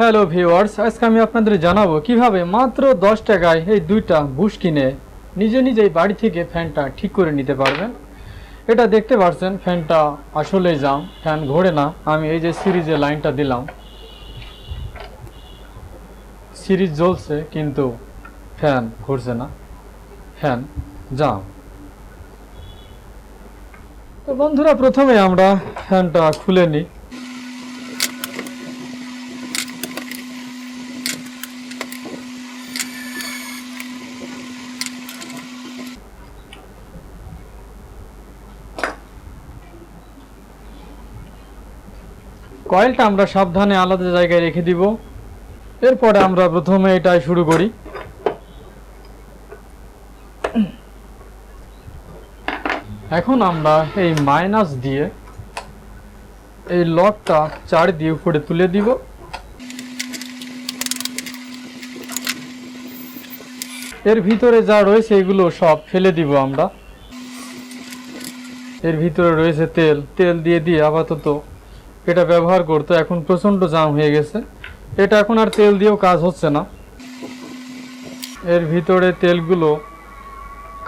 Hello viewers আজকে আমি আপনাদের জানাব কীভাবে মাত্র দশ টাকায় এই দুইটা বুশ কিনে নিজে নিজেই বাড়ি থেকে ফ্যানটা ঠিক করে নিতে পারবেন। এটা দেখতে পাচ্ছেন ফ্যানটা আসলেই জাম, ফ্যান ঘোরে না। আমি এই যে সিরিজে লাইনটা দিলাম। সিরিজ জ্বলছে, কিন্তু ফ্যান ঘুরছে না। Fan jam. তো বন্ধুরা, প্রথমে আমরা ফ্যানটা খুলে নিই। কয়েলটা আমরা সাবধানে আলাদা জায়গায় রেখে দিব। এরপরে আমরা প্রথমে এটাই শুরু করি। এখন আমরা এই মাইনাস দিয়ে এই লকটা চার দিয়ে উপরে তুলে দিব। এর ভিতরে যা রয়েছে এগুলো সব ফেলে দিব আমরা। এর ভিতরে রয়েছে তেল। তেল দিয়ে দিয়ে আপাতত এটা ব্যবহার করতো এখন প্রচণ্ড জাম হয়ে গেছে। এটা এখন আর তেল দিয়েও কাজ হচ্ছে না। এর ভিতরে তেলগুলো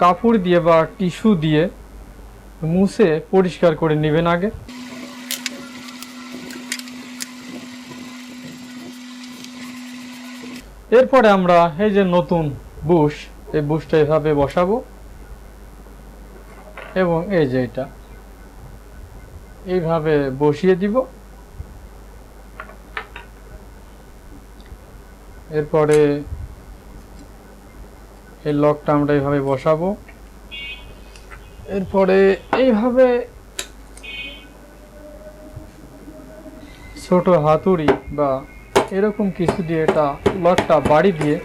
কাপড় দিয়ে বা টিস্যু দিয়ে মুছে পরিষ্কার করে নেবেন আগে। এরপরে আমরা এই যে নতুন বুশ, এই বুশটা এভাবে বসাবো। এবং এই যে এটা। এইভাবে বসিয়ে দিব। এরপরে এই লকটা আমরা এইভাবে বসাবো। এরপরে এইভাবে ছোট হাতুড়ি বা এরকম কিছু দিয়ে এটা লকটা বাড়ি দিয়ে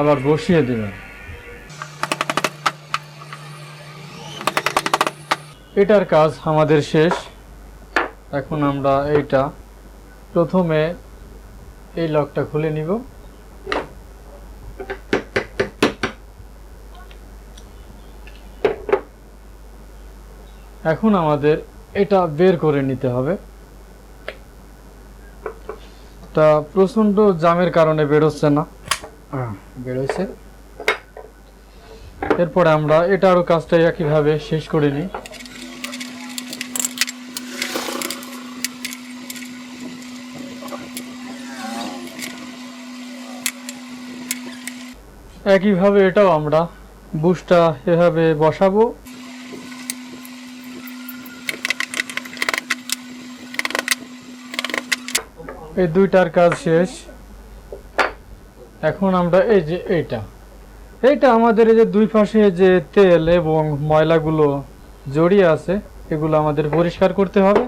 আবার বসিয়ে দেবেন এটার কাজ আমাদের শেষ। এখন আমরা এইটা প্রথমে এই লকটা খুলে নিব। এখন আমাদের এটা বের করে নিতে হবে। তা প্রচণ্ড জামের কারণে বেরোচ্ছে না। আহ, বেরোচ্ছে এরপরে আমরা এটারও কাজটা একইভাবে শেষ করে নিই। একইভাবে এটাও আমরা। বুশটা এভাবে বসাবো। এই দুইটার কাজ শেষ। এখন আমরা এই যে এইটা। এইটা আমাদের এই যে দুই পাশে যে তেল এবং ময়লাগুলো জড়িয়ে আছে, এগুলো আমাদের পরিষ্কার করতে হবে।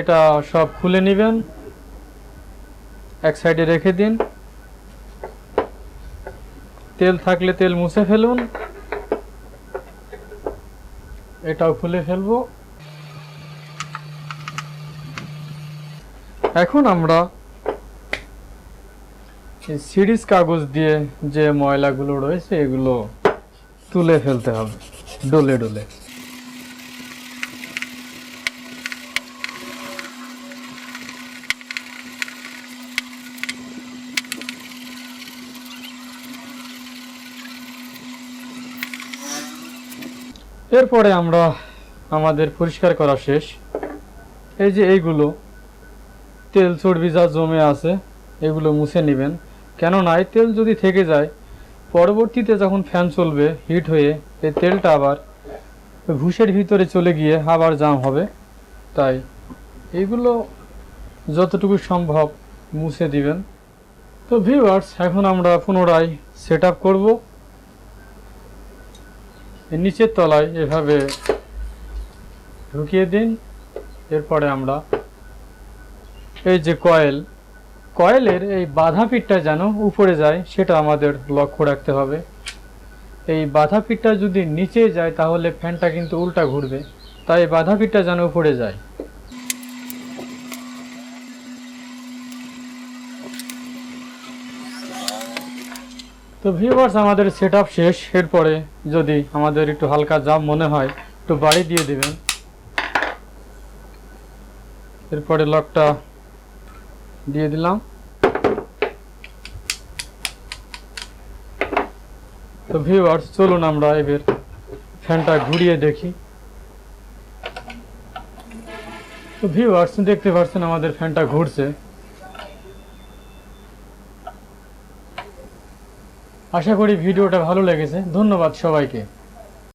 এটা সব খুলে নেবেন। এক সাইডে রেখে দিন। তেল থাকলে তেল মুছে ফেলুন। এটাও খুলে ফেলব। এখন আমরা সিরিজ কাগজ দিয়ে যে ময়লাগুলো রয়েছে, এগুলো তুলে ফেলতে হবে, ডলে ডলে। এরপরে আমরা আমাদের পরিষ্কার করা শেষ। এই যে এইগুলো, তেল চর্বি যা জমে আছে, এগুলো মুছে নেবেন। কেননা এই তেল যদি থেকে যায়, পরবর্তীতে যখন ফ্যান চলবে, হিট হয়ে এই তেলটা আবার ঘুষের ভিতরে চলে গিয়ে আবার জাম হবে। তাই এইগুলো যতটুকু সম্ভব মুছে দিবেন। তো ভিউয়ার্স এখন আমরা পুনরায় সেট আপ করব। নিচের তলায় এভাবে ঢুকিয়ে দিন। এরপরে আমরা এই যে কয়েল, কয়েলের এই বাধা পিঠটা যেন উপরে যায়, সেটা আমাদের লক্ষ্য রাখতে হবে। এই বাধা পিঠটা যদি নিচে যায়, তাহলে ফ্যানটা কিন্তু উল্টা ঘুরবে। তাই বাধা পিঠটা যেন উপরে যায়। তো ভিউয়ার্স আমাদের সেট আপ শেষ। এরপরে যদি আমাদের একটু হালকা জাম মনে হয়, একটু বাড়ি দিয়ে দিবেন। এরপরে লকটা দিয়ে দিলাম। তো ভিউয়ার্স চলুন আমরা এবার ফ্যানটা ঘুরিয়ে দেখি। তো ভিউয়ার্স দেখতে পাচ্ছেন আমাদের ফ্যানটা ঘুরছে। আশা করি ভিডিওটা ভালো লেগেছে। ধন্যবাদ সবাইকে।